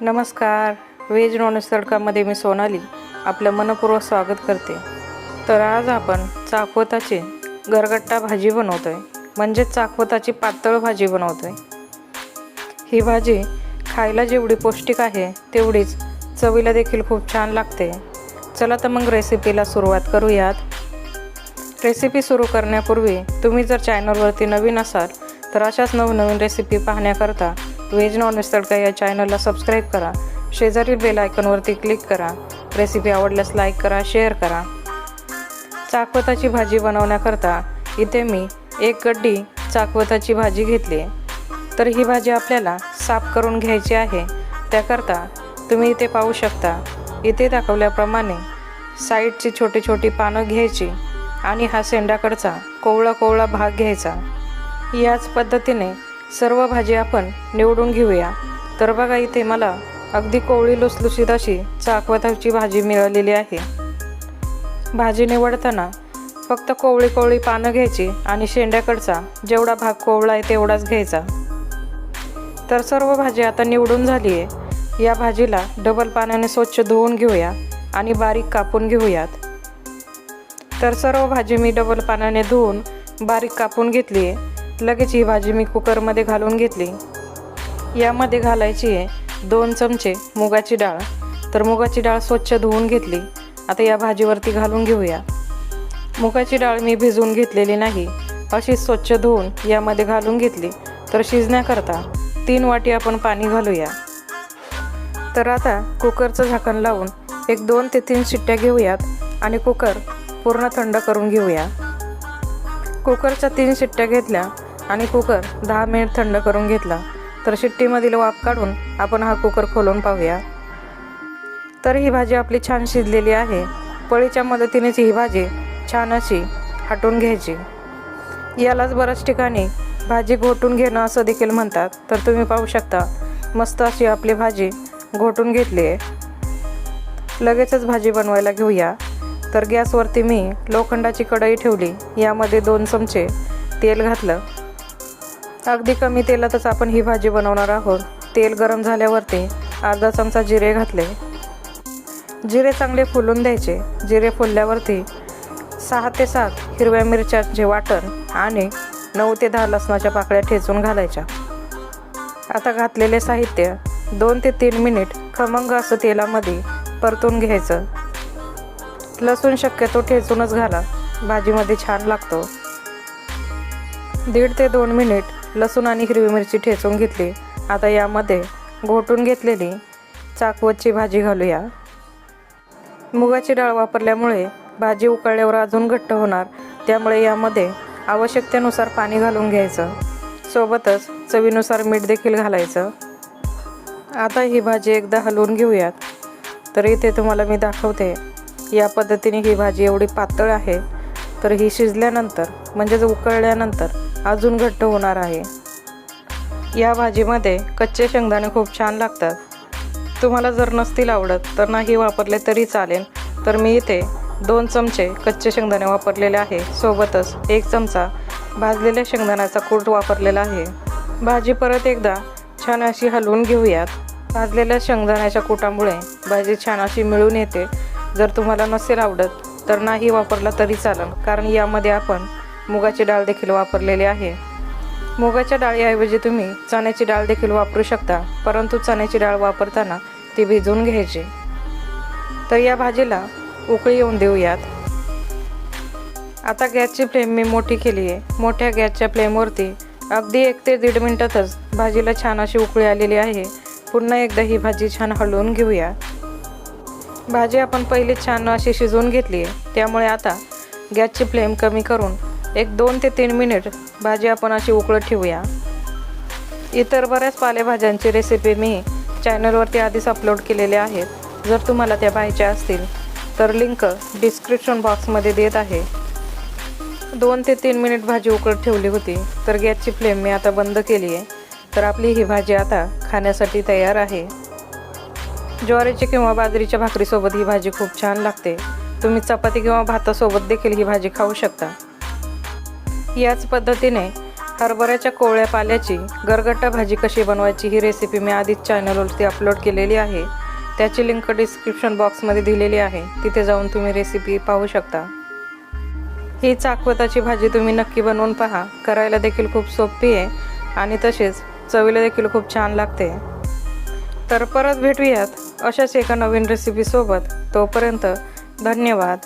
नमस्कार. Veg non veg तडकामध्ये मी सोनाली. आपलं मनपूर्वक स्वागत करते. तर आज आपण चाकवताची गरगट्टा भाजी बनवतो आहे म्हणजेच चाकवताची पातळ भाजी बनवतो आहे ही भाजी खायला जेवढी पौष्टिक आहे तेवढीच चवीला देखील खूप छान लागते. चला तर मग रेसिपीला सुरुवात करूयात. रेसिपी सुरू करण्यापूर्वी तुम्ही जर चॅनलवरती नवीन असाल तर अशाच नवनवीन रेसिपी पाहण्याकरता व्हेज नॉनव्हेज तडका या चॅनलला सबस्क्राईब करा. शेजारील बेल आयकॉनवरती क्लिक करा. रेसिपी आवडल्यास लाईक करा शेअर करा. चाकवताची भाजी बनवण्याकरता इथे मी एक गड्डी चाकवताची भाजी घेतली. आहे तर ही भाजी आपल्याला साफ करून घ्यायची आहे. त्याकरता तुम्ही इथे पाहू शकता. इथे दाखवल्याप्रमाणे साईडची छोटी छोटी पानं घ्यायची आणि हा सेंडाकडचा कोवळा कोवळा भाग घ्यायचा. याच पद्धतीने सर्व भाजी आपण निवडून घेऊया. तर बघा इथे मला अगदी कोवळी लुसलुसीत अशी चाकवताची भाजी मिळालेली आहे. भाजी निवडताना फक्त कोवळी कोवळी पानं घ्यायची आणि शेंड्याकडचा जेवढा भाग कोवळा आहे तेवढाच घ्यायचा. तर सर्व भाजी आता निवडून झाली आहे या भाजीला डबल पाण्याने स्वच्छ धुवून घेऊया आणि बारीक कापून घेऊयात. तर सर्व भाजी मी डबल पाण्याने धुवून बारीक कापून घेतली आहे लगेच ही भाजी मी कुकरमध्ये घालून घेतली. यामध्ये घालायची आहे दोन चमचे मुगाची डाळ. तर मुगाची डाळ स्वच्छ धुवून घेतली. आता या भाजीवरती घालून घेऊया. मुगाची डाळ मी भिजवून घेतलेली नाही. अशीच स्वच्छ धुवून यामध्ये घालून घेतली. तर शिजण्याकरता तीन वाटी आपण पाणी घालूया. तर आता कुकरचं झाकण लावून एक दोन ते तीन शिट्ट्या घेऊयात आणि कुकर पूर्ण थंड करून घेऊया. कुकरच्या तीन शिट्ट्या घेतल्या आणि कुकर दहा मिनिट थंड करून घेतला तर शिट्टीमधील वाफ काढून आपण हा कुकर खोलून पाहूया. तर ही भाजी आपली छान शिजलेली आहे. पळीच्या मदतीनेच ही भाजी छान अशी हाटून घ्यायची. यालाच बऱ्याच ठिकाणी भाजी घोटून घेणं असं देखील म्हणतात. तर तुम्ही पाहू शकता मस्त अशी आपली भाजी घोटून घेतली आहे. लगेचच भाजी बनवायला घेऊया. तर गॅसवरती मी लोखंडाची कढई ठेवली. यामध्ये दोन चमचे तेल घातलं. अगदी कमी तेलातच आपण ही भाजी बनवणार आहोत. तेल गरम झाल्यावरती अर्धा चमचा जिरे घातले. जिरे चांगले फुलून द्यायचे. जिरे फुलल्यावरती सहा ते सात हिरव्या मिरच्याचे वाटण आणि नऊ ते दहा लसणाच्या पाकळ्या ठेचून घालायच्या. आता घातलेले साहित्य दोन ते तीन मिनिट खमंग असं तेलामध्ये परतून घ्यायचं. लसूण शक्यतो ठेचूनच घाला. भाजीमध्ये छान लागतो. दीड ते दोन मिनिट लसूण आणि हिरवी मिरची ठेचून घेतली. आता यामध्ये घोटून घेतलेली चाकवतची भाजी घालूया. मुगाची डाळ वापरल्यामुळे भाजी उकळल्यावर अजून घट्ट होणार. त्यामुळे यामध्ये आवश्यकतेनुसार पाणी घालून घ्यायचं. सोबतच चवीनुसार मीठ देखील घालायचं. आता ही भाजी एकदा हलवून घेऊयात. तर इथे तुम्हाला मी दाखवते. या पद्धतीने ही भाजी एवढी पातळ आहे. तर ही शिजल्यानंतर म्हणजेच उकळल्यानंतर अजून घट्ट होणार आहे. या भाजीमध्ये कच्चे शेंगदाणे खूप छान लागतात. तुम्हाला जर नसतील आवडत तर नाही वापरले तरी चालेल. तर मी इथे दोन चमचे कच्चे शेंगदाणे वापरलेले आहे. सोबतच एक चमचा भाजलेल्या शेंगदाण्याचा कूट वापरलेला आहे. भाजी परत एकदा छान अशी हलवून घेऊयात. भाजलेल्या शेंगदाण्याच्या कुटामुळे भाजी छान अशी मिळून येते. जर तुम्हाला नसेल आवडत तर नाही वापरला तरी चालेल. कारण यामध्ये आपण मुगाची डाळ देखील वापरलेली आहे. मुगाच्या डाळीऐवजी तुम्ही चण्याची डाळ देखील वापरू शकता परंतु चण्याची डाळ वापरताना ती भिजवून घ्यायची. तर या भाजीला उकळी येऊन देऊयात. आता गॅसची फ्लेम मी मोठी केली आहे. मोठ्या गॅसच्या फ्लेमवरती अगदी एक ते दीड मिनटातच भाजीला छान अशी उकळी आलेली आहे. पुन्हा एकदा ही भाजी छान हलवून घेऊया. भाजी आपण पहिली छान अशी शिजवून घेतली आहे. त्यामुळे आता गॅसची फ्लेम कमी करून एक दोन ते तीन मिनिट भाजी आपण अशी उकळत ठेवूया. इतर बऱ्याच पालेभाज्यांची रेसिपी मी चॅनलवरती आधीच अपलोड केलेल्या आहेत. जर तुम्हाला त्या पाहायच्या असतील तर लिंक डिस्क्रिप्शन बॉक्समध्ये देत आहे. दोन ते तीन मिनिट भाजी उकळत ठेवली होती तर गॅसची फ्लेम मी आता बंद केली आहे. तर आपली ही भाजी आता खाण्यासाठी तयार आहे. ज्वारीची किंवा बाजरीच्या भाकरीसोबत ही भाजी खूप छान लागते. तुम्ही चपाती किंवा भातासोबत देखील ही भाजी खाऊ शकता. याच पद्धतीने हरभऱ्याच्या कोवळ्या पाल्याची गरगट्टा भाजी कशी बनवायची ही रेसिपी मी आधीच चॅनलवरती अपलोड केलेली आहे. त्याची लिंक डिस्क्रिप्शन बॉक्समध्ये दिलेली आहे. तिथे जाऊन तुम्ही रेसिपी पाहू शकता. ही चाकवताची भाजी तुम्ही नक्की बनवून पहा. करायला देखील खूप सोपी आहे आणि तसेच चवीला देखील खूप छान लागते. तर परत भेटूयात अशाच एका नवीन रेसिपीसोबत तोपर्यंत धन्यवाद.